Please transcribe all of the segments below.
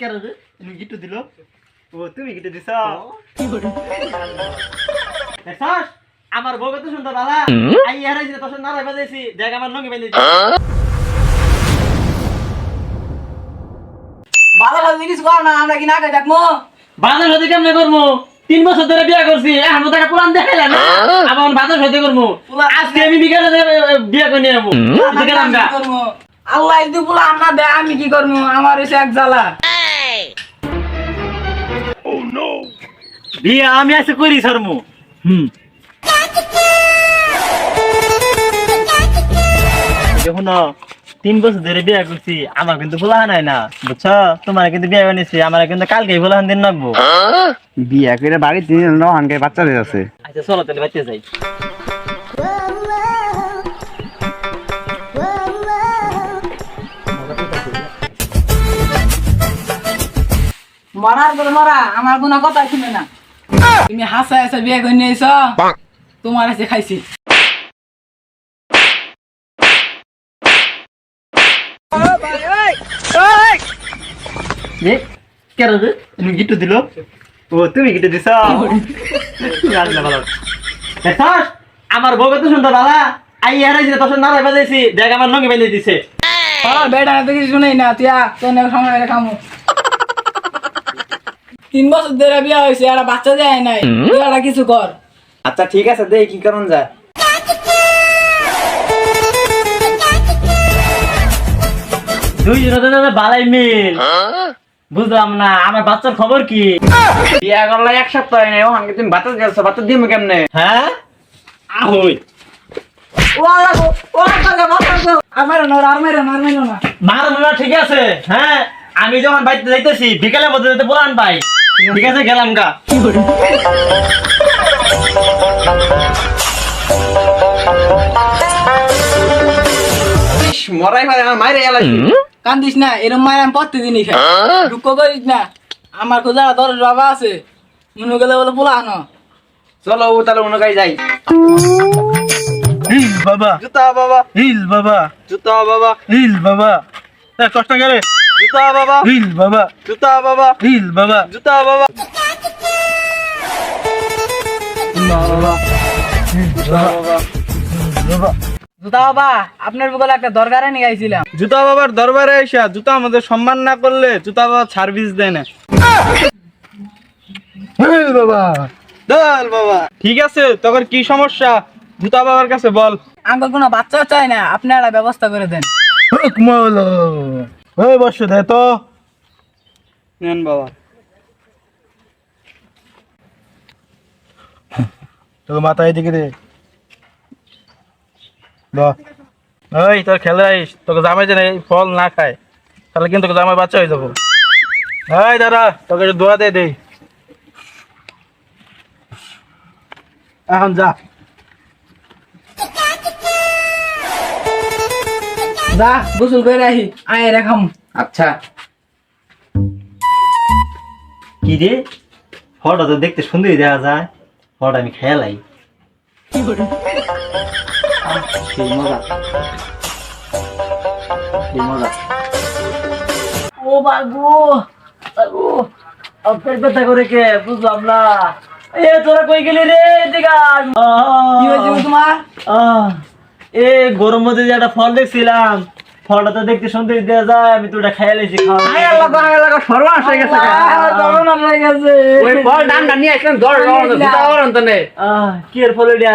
কেন রে? তুমি গিট্টু দিল? ও তুমি দিছ? দেখছস আমার বউ কত সুন্দর দাদা আই হারাইছি তোর সাথে নারাই বাজাইছি। দেখ আমার লঙ্গি বেঁধে ভালো ভালো জিনিস কর না আমরা কি না খাই দেখব বাজার সাথে কেমনে করব? তিন বছর ধরে বিয়া করছি এখন টাকা পুরান দেখাইলা না। আমার বাজার সাথে করব। আজকে আমি বিকালে বিয়া করে নিয়ে যাব। গেলাম গা। আল্লাহ যদি বলে আমরা দে আমি কি করব? আমার এসে এক জ্বালা। বিয়া আমি আজকে করি শর্মু হুম। দেখুন তিন বছর ধরে বিয়া করছি আমার কিন্তু বলা নাই না। বুঝছ? তোমার কিন্তু বিয়া বানিয়েছি আমার কিন্তু কালকে বলা দিন রাখব বিয়া করে বাড়ি তিন হানকে বাচ্চা হয়ে আছে। আচ্ছা চলো তাহলে বাচ্চা যাই। মরার করে মরা আমার কোনো কথা শুনে না। তুমি হাসা হাসা বিয়ে করে নিয়েছ তোমার এসে খাইছি। কেন রে তুমি দিল? ও তুমি গিট্টু দিছ? আমার বউ কত সুন্দর দাদা আই হারাইছি তোর সাথে নারাই বাজাইছি দেখ আমার লঙ্গি বেঁধে দিছে। আমার বেটা তো শুনেই না তুই তোর সময় খামু। তিন বছর ধরে বিয়ে হয়েছে আর বাচ্চা যায় নাই। তুই কিছু কর। আচ্ছা ঠিক আছে দে কি করুন যা দুই বালাই মিল। বুঝলাম না আমার বাচ্চার খবর কি? বিয়া করলে এক সপ্তাহ হয় নাই ও হানকে তুমি বাচ্চা গেছো বাচ্চা দিমু কেমনে? হ্যাঁ? আহই। মারো না, ঠিক আছে হ্যাঁ? আমি যখন বাড়িতে যাইতেছি বিকেলের মধ্যে যেতে বলান ভাই। ঠিক আছে গেলাম গা। মরাই পারে আমার মাইরে এলাই কান্দিস না এরম মায়ের আমি প্রতিদিনই খাই। দুঃখ করিস না আমার খোঁজা দর বাবা আছে মনে গেলে বলে পোলা আনো। চলো ও তাহলে অন্য গাড়ি যাই। হিল বাবা। জুতা বাবা। হিল বাবা। জুতা বাবা। হিল বাবা। কষ্ট করে জুতা বাবা। হিল বাবা। জুতা বাবা। হিল বাবা। জুতা বাবা। জুতা বাবা। আপনার বলে একটা দরকারে নিয়ে আইছিলাম। জুতা বাবার দরবারে এসা জুতা আমাদের সম্মান না করলে জুতা বাবা সার্ভিস দেয় না। বাবা। দল বাবা। ঠিক আছে তোর কি সমস্যা? জুতা বাবার কাছে বল। আঙ্কল কোনো বাচ্চা চাই না আপনি একটা ব্যবস্থা করে দেন। হুকমলো ওই বসে দে তো। নেন বাবা। তোকে মাথা এদিকে দে। ওই তোর খেলে আইস। তোকে জামাই যেন এই ফল না খায় তাহলে কিন্তু তোকে জামাই বাচ্চা হয়ে যাব। এই দাদা তোকে একটু দোয়া দে দে। এখন যা। যা গোসল করে রাখি আয় রেখাম আচ্ছা। কি রে? ফটো তো দেখতে সুন্দরই দেখা যায়। ফলটা আমি খেয়ালাই সেই মজা। মজা। ও বাবু বাবু আপনার কথা করে কে? বুঝলাম না। এ তোরা কই গেলি রে? আয়। কি হয়েছে তোমার? আহ, এ গরম মধ্যে যে একটা ফল দেখছিলাম ফলটা তো দেখতে সুন্দর দেওয়া যায় আমি তো ওটা খেয়ে লেছি সর্বনাশ হয়ে গেছে। হয়ে গেছে। ওই বল ডান্ডা নিয়ে আসলাম কি এর ফল এটা?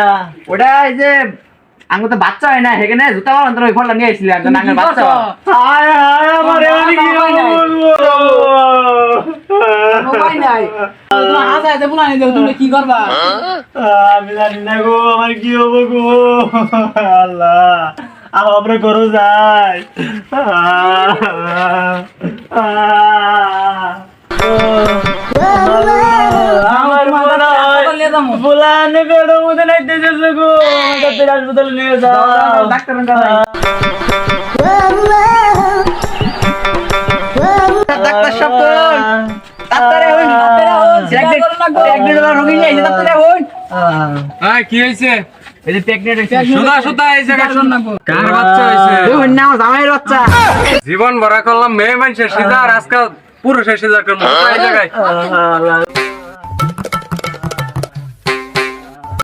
ওটা এই যে আঙ্গুর তো বাচ্চা হয় না সেখানে জুতা বাবার অন্তরে ওই ফলটা নিয়ে আসছিলাম বাচ্চা হায়। হায় আমার কি বলব? উপায় নাই পোলা নিয়ে যাও তুমি কি করবা আমি জানি না গো, আমার কি হব গো? আল্লাহ, আমরা করো যাই। আমার মনে হয় নিয়ে বেড়ো মধ্যে নাইতে গো। আমাকে নিয়ে যাও। ডাক্তার কি হয়েছে? এই যে প্রেগনেন্ট হইছে সোজা সোজা এই জায়গায় চিন্তা না কার বাচ্চা হয়েছে? ওই হইন জামাইয়ের বাচ্চা। জীবন ভরা করলাম মেয়ে মানুষের সিধা আর আজকাল পুরো শেষে যাক এই জায়গায়।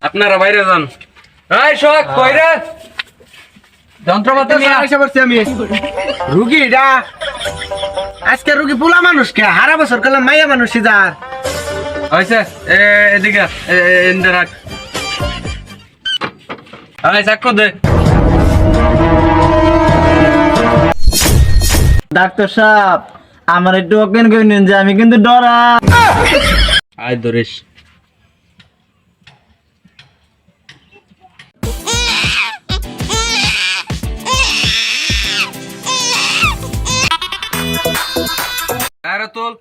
আপনারা বাইরে যান। এই শোক কই যন্ত্রপাতি নিয়ে এসে পড়ছি আমি। রুগীটা আজকে রুগী পোলা মানুষ কে? হারা বছর কালে মাইয়া মানুষ যার হয়েছে এ এদিকে এ, এ, এনতে রাখ। এই সাক্ষ্য দে। ডাক্তার সাহেব আমার একটু অজ্ঞান করে নিন যে আমি কিন্তু ডরা। আয় আরে তোল।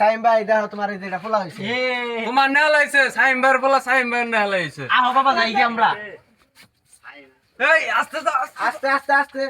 সাইম ভাই দেখো তোমার এই যেটা পোলা হয়েছে তোমার নেওয়া লাগছে সাইমবার বলা সাইমবার নেওয়া লাগছে আহো বাবা যাই কি আমরা। এই আস্তে আস্তে আস্তে আস্তে।